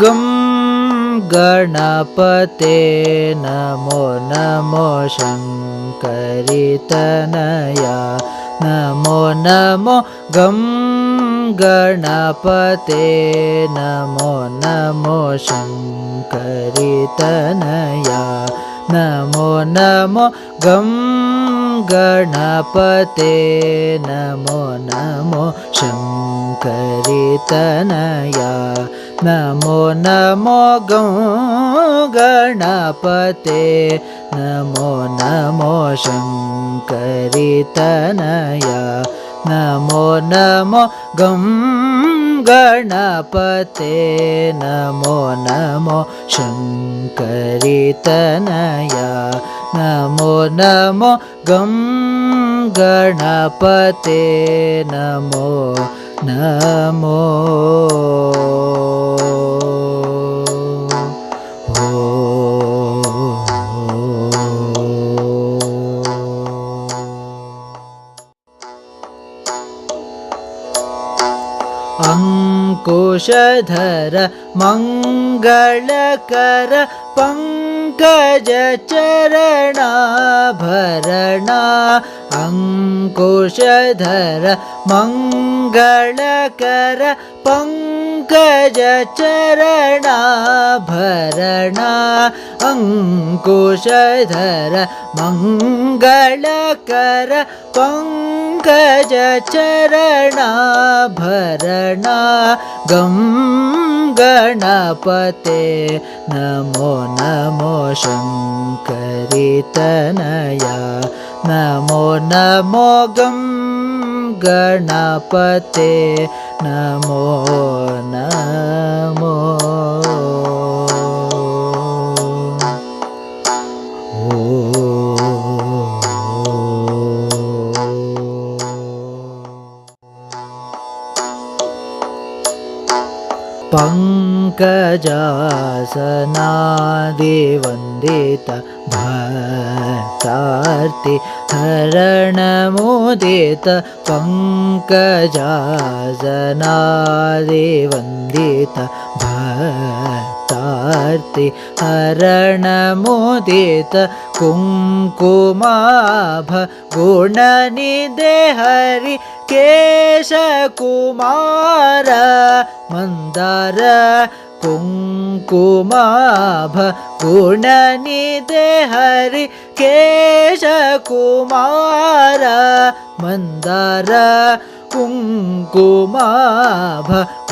गं गणपते नमो नमो शङ्करितनया नमो नमो गं गणपते नमो नमो शङ्करितनया नमो नमो गं गणपते नमो नमो शङ्करितनया नमो नमो गं गणपते नमो नमो शङ्करितनया नमो नमो गं गणपते नमो नमो शङ्करितनया नमो नमो गं गणपते नमो नमो अङ्कुशधर मङ्गलकर पङ्कजचरणाभरणा अङ्कुशधर मङ्गलकर पङ्कजचरणाभरणा अङ्कुशधर मङ्गलकर पङ्कजचरणाभरणा गं गणपते नमो नमो शङ्करितनया नमो नमो गं गणपते नमो नमो पङ्कजासनादिवन्दित भक्तार्ति हरणमुदित पङ्कजासनादिवन्दित हरणमुदित कुङ्कुमाभ गुणनिदे हरि केशकुमार मन्दार कुङ्कुमाभ गुणनिदे हरि केशकुमार मन्दार कुङ्कुमाभ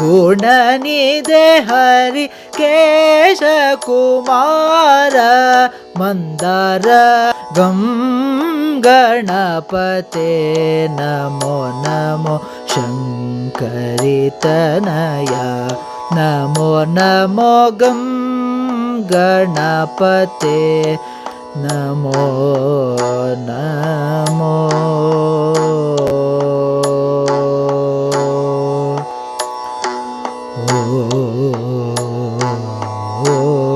गुणनिदे हरि केशकुमार मन्दार गं गणपते नमो नमो शङ्करितनया नमो नमो गं गणपते नमो न Oh.